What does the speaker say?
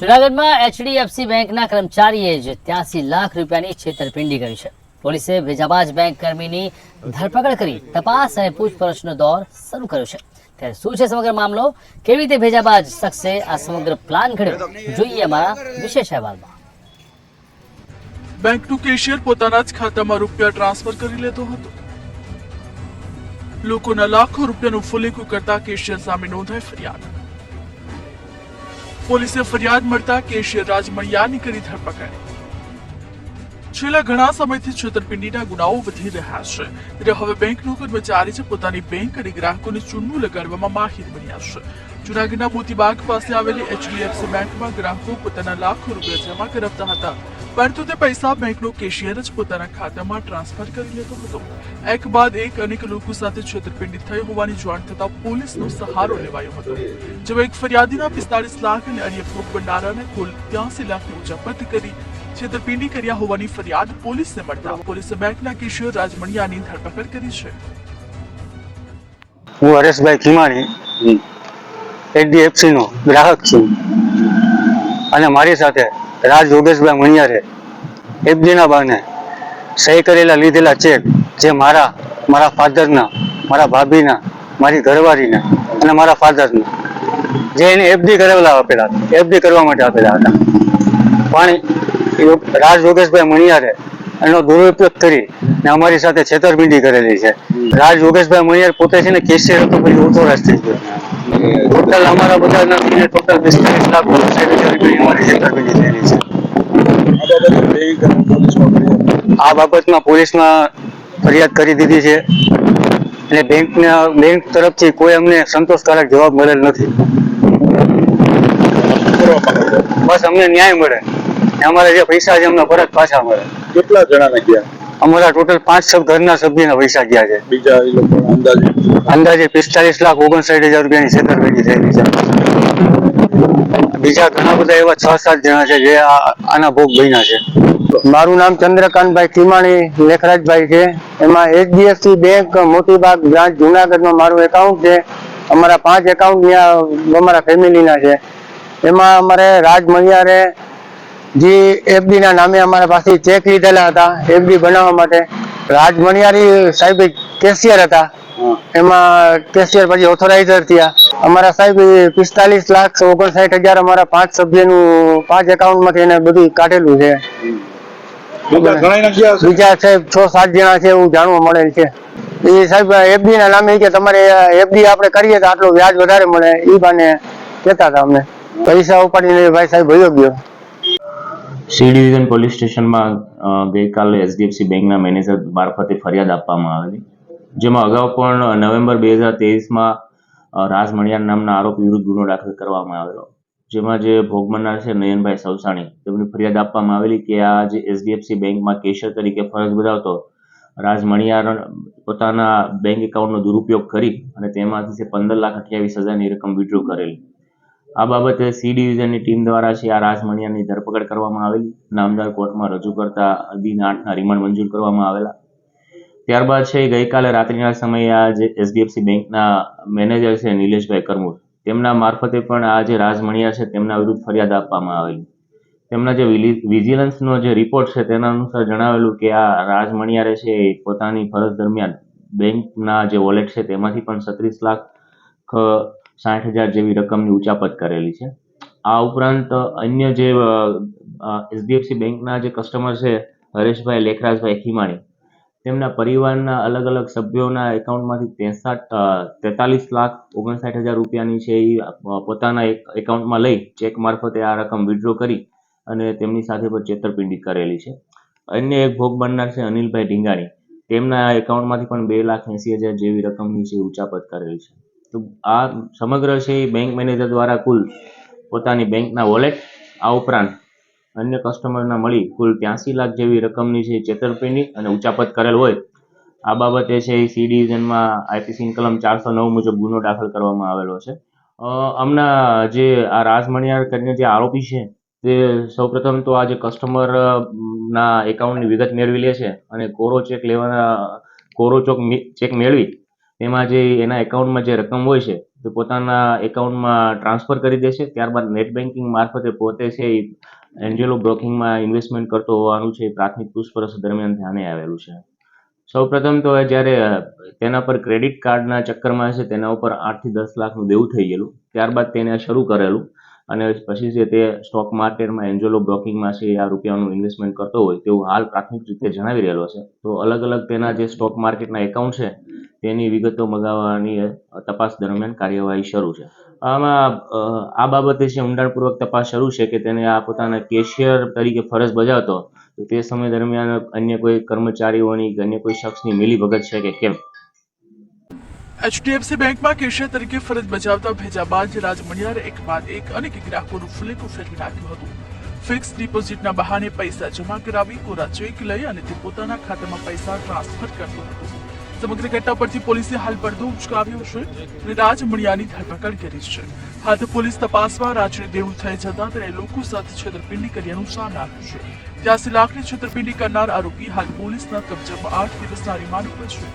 જુનાગઢમાં એચડીએફસી બેંકના કર્મચારીએ જ ત્યાસી લાખ રૂપિયાની છેતરપિંડી કરી છે. પોલીસે ભેજાબાજ બેંક કર્મીની ધરપકડ કરી તપાસ અને પૂછપરછનો દોર શરૂ કર્યો છે. ત્યારે શું છે સમગ્ર મામલો? કેવી રીતે ભેજાબાજ શખ્સે આ સમગ્ર પ્લાન ઘડ્યો? જોઈએ અમારા વિશેષ અહેવાલમાં. બેંકનું કેશિયર પોતાના જ ખાતામાં રૂપિયા ટ્રાન્સફર કરી લેતો હતો. લોકોના લાખો રૂપિયાનું ફુલેકું કરતા કેશિયર સામે નોંધાઈ ફરિયાદ. પોલીસે ફરિયાદ મળતા કેશિયર રાજમણિયાની કરી ધરપકડ. છેલ્લા ઘણા સમયથી છેતરપિંડીના ગુનાઓ વધી રહ્યા છે. ત્યારે હવે બેંકનો કર્મચારી છે, પોતાની બેંક અને ગ્રાહકોને ચૂનવું લગાડવામાં માહિર બન્યા છે. જુનાગઢના મોતીબાગ પાસે આવેલી એચડીએફસી બેંકમાં ગ્રાહકો પોતાના લાખો રૂપિયા જમા કરાવતા હતા. પરંતુ તે પૈસા બેંકનો કેશિયર જ પોતાના ખાતામાં ટ્રાન્સફર કરી લેતો હતો. એક બાદ એક અનેક લોકો સાથે છેતરપિંડી થઈ હોવાની જાણ થતા પોલીસનો સહારો લેવાયો હતો. જેમાં એક ફરિયાદીના પિસ્તાળીસ લાખ અને અન્ય ભોગ ભંડારાને કુલ ત્યાસી લાખની ઉચાપત કરી છેતરપિંડી કર્યા હોવાની ફરિયાદ પોલીસને મળતા પોલીસે બેંકના કેશિયર રાજમણિયાની ધરપકડ કરી છે. હું હરેશભાઈ ખીમાણી એચડીએફસી નો ગ્રાહક છું. અને મારી સાથે રાજ યોગેશભાઈ મણિયારે એફડીના બાને સહી કરેલા લીધેલા ચેક જે મારા મારા ફાધરના મારા ભાભીના મારી ઘરવાળીના અને મારા ફાધરના જે એને એફડી કરાવેલા આપેલા એફડી કરવા માટે આપેલા હતા. પણ રાજ યોગેશભાઈ મણિયારે એનો દુરુપયોગ કરી ને અમારી સાથે છેતરપિંડી કરેલી છે. રાજ યોગેશભાઈ મણિયાર પોતે છે ને કેશિયર હતો પછી ઉતોરાશ થઈ ગયો. ટોટલ અમારા બધા નાખીને ટોટલ પિસ્તાલીસ લાખ અમારી આ બાબતમાં પોલીસમાં ફરિયાદ કરી દીધી છે અને બેંકના બેંક તરફથી કોઈ અમને સંતોષકારક જવાબ મળેલ નથી. બસ અમને ન્યાય મળે અમારા જે પૈસા છે અમને પરત પાછા મળે. કેટલા જણાને ગયા? અમારા ટોટલ પાંચ સબ ઘરના સભ્યના પૈસા ગયા છે. બીજા એ લોકો અંદાજે? અંદાજે પિસ્તાલીસ લાખ ઓગણસાઠ હજાર રૂપિયાની છેતરપિંડી થયેલી છે. બીજા ઘણા બધા એવા છ સાત જણા છે જે આના ભોગ બન્યા છે. મારું નામ ચંદ્રકાંતભાઈ ખીમાણી લેખરાજભાઈ છે. એમાં એચડીએફસી બેંક મોતીબાગ બ્રાન્ચ જુનાગઢમાં મારું એકાઉન્ટ છે. અમારા પાંચ એકાઉન્ટ અમારા ફેમિલીના છે. એમાં અમારે રાજ મણિયારે જે એફડી ના નામે અમારા પાસે ચેક લીધેલા હતા. એફડી બનાવવા માટે રાજ મણિયારી સાહેબ કેશિયર હતા. એમાં કેશિયર પછી ઓથોરાઇઝર થયા. અમારા સાહેબ પિસ્તાલીસ લાખ ઓગણસાઠ હજાર અમારા પાંચ સભ્યનું પાંચ એકાઉન્ટમાંથી એને બધું કાઢેલું છે. બીજા સાહેબ છ સાત જણા છે એવું જાણવા મળેલ છે. એ સાહેબ એફડી ના નામે કે તમારે એફડી આપણે કરીએ તો આટલું વ્યાજ વધારે મળે એ બાને કહેતા હતા અમને. પૈસા ઉપાડીને ભાઈ સાહેબ ભયો ગયો. સી ડિવિઝન પોલીસ સ્ટેશનમાં ગઈકાલે એચડીએફસી બેંકના મેનેજર મારફતે ફરિયાદ આપવામાં આવેલી. જેમાં અગાઉ પણ નવેમ્બર બે હજાર તેવીસમાં રાજ મણિયાર નામના આરોપી વિરુદ્ધ ગુનો દાખલ કરવામાં આવેલો. જેમાં જે ભોગ બનનાર છે નયનભાઈ સવસાણી, તેમની ફરિયાદ આપવામાં આવેલી કે આ જે એચડીએફસી બેંકમાં કેશિયર તરીકે ફરજ બજાવતો રાજ મણિયાર પોતાના બેંક એકાઉન્ટનો દુરુપયોગ કરી અને તેમાંથી પંદર લાખ અઠ્યાવીસ હજારની રકમ વિડ્રો કરેલી. આ બાબતે સી ડિવિઝનની ટીમ દ્વારા છે આ રાજ મણિયારની ધરપકડ કરવામાં આવેલી. નામદાર કોર્ટમાં રજૂ કરતા દિન આઠના રિમાન્ડ મંજૂર કરવામાં આવેલા. ત્યારબાદ છે ગઈકાલે રાત્રિના સમયે આ જે એચડીએફસી બેંકના મેનેજર છે નિલેશભાઈ કરમુર. તેમના મારફતે પણ આ જે રાજ મણિયાર છે તેમના વિરુદ્ધ ફરિયાદ આપવામાં આવેલી. તેમના જે વિજિલન્સનો જે રિપોર્ટ છે તેના અનુસાર જણાવેલું કે આ રાજ મણિયારે છે પોતાની ફરજ દરમિયાન બેંકના જે વોલેટ છે તેમાંથી પણ છત્રીસ લાખ સાઠ હજાર જેવી રકમની ઉચાપત કરેલી છે. આ ઉપરાંત અન્ય જે એચડીએફસી બેંકના જે કસ્ટમર છે, હરેશભાઈ લેખરાજભાઈ ખીમાણી, તેમના પરિવારના અલગ અલગ સભ્યોના એકાઉન્ટમાંથી તેસઠ તેતાલીસ લાખ ઓગણસાઠ હજાર રૂપિયાની છે એ પોતાના એક એકાઉન્ટમાં લઈ ચેક મારફતે આ રકમ વિડ્રો કરી અને તેમની સાથે પણ છેતરપિંડી કરેલી છે. અન્ય એક ભોગ બનનાર છે અનિલભાઈ ઢીંગાણી, તેમના એકાઉન્ટમાંથી પણ બે લાખ એંસી હજાર જેવી રકમની છે ઉચાપત કરેલી છે. તો આ સમગ્ર છે એ બેંક મેનેજર દ્વારા કુલ પોતાની બેંકના વોલેટ આ ઉપરાંત અન્ય કસ્ટમરના મળી કુલ ત્યાંસી લાખ જેવી રકમની છે છેતરપિંડી અને ઉચાપત કરેલ હોય. આ બાબતે છે એ સી ડિવિઝનમાં આઈપીસી કલમ ચારસો નવ મુજબ ગુનો દાખલ કરવામાં આવેલો છે. હમણાં જે આ રાજમણિયાર કરીને જે આરોપી છે તે સૌપ્રથમ તો આ જે કસ્ટમરના એકાઉન્ટની વિગત મેળવી લે છે અને કોરો ચેક લેવાના, કોરો ચોક ચેક મેળવી એમાં જે એના એકાઉન્ટમાં જે રકમ હોય છે, તે પોતાના એકાઉન્ટમાં ટ્રાન્સફર કરી દેશે. ત્યારબાદ નેટ બેન્કિંગ મારફતે પોતે છે એ એન્જેલો બ્રોકિંગમાં ઇન્વેસ્ટમેન્ટ કરતો હોવાનું છે, એ પ્રાથમિક પૂછપરછ દરમિયાન ધ્યાને આવેલું છે. સૌપ્રથમ તો જ્યારે તેના પર ક્રેડિટ કાર્ડના ચક્કરમાં છે તેના ઉપર આઠથી દસ લાખનું દેવું થઈ ગયેલું. ત્યારબાદ તેને શરૂ કરેલું અને પછી જે તે સ્ટોક માર્કેટમાં એન્જોલો બ્રોકિંગમાં છે આ રૂપિયાનું ઇન્વેસ્ટમેન્ટ કરતો હોય, તેવું હાલ પ્રાથમિક રીતે જણાવી રહેલો છે. તો અલગ અલગ તેના જે સ્ટોક માર્કેટના એકાઉન્ટ છે તેની વિગતો મગાવવાની તપાસ દરમિયાન કાર્યવાહી શરૂ છે. આમાં આ બાબતે છે ઊંડાણપૂર્વક તપાસ શરૂ છે કે તેને આ પોતાના કેશિયર તરીકે ફરજ બજાવતો, તો તે સમય દરમિયાન અન્ય કોઈ કર્મચારીઓની અન્ય કોઈ શખ્સની મિલીભગત છે કે કેમ? એચડીએફસી બેંકમાં કેશિયર તરીકે ફરજ બજાવતા ભેજા રાજ રાજમણિયારે એક બાદ એક અનેક ગ્રાહકોનું ફુલેકું ફેરવી નાખ્યું હતું. ફિક્સ ડિપોઝિટના બહાને પૈસા જમા કરાવી, કોરા ચેક લઈ અને તે પોતાના ખાતામાં પૈસા ટ્રાન્સફર કરતો હતો. સમગ્ર ઘટના પરથી પોલીસે હાલ પડદો ઉચકાવ્યો છે અને રાજ મણિયાની ધરપકડ કરી છે. હાલ પોલીસ તપાસમાં રાજને દેવું થઈ જતા તેણે લોકો સાથે છેતરપિંડી કર્યાનું સામે આવ્યું છે. જ્યાં લાખની છેતરપિંડી કરનાર આરોપી હાલ પોલીસના કબજામાં આઠ દિવસના રિમાન્ડ પર છે.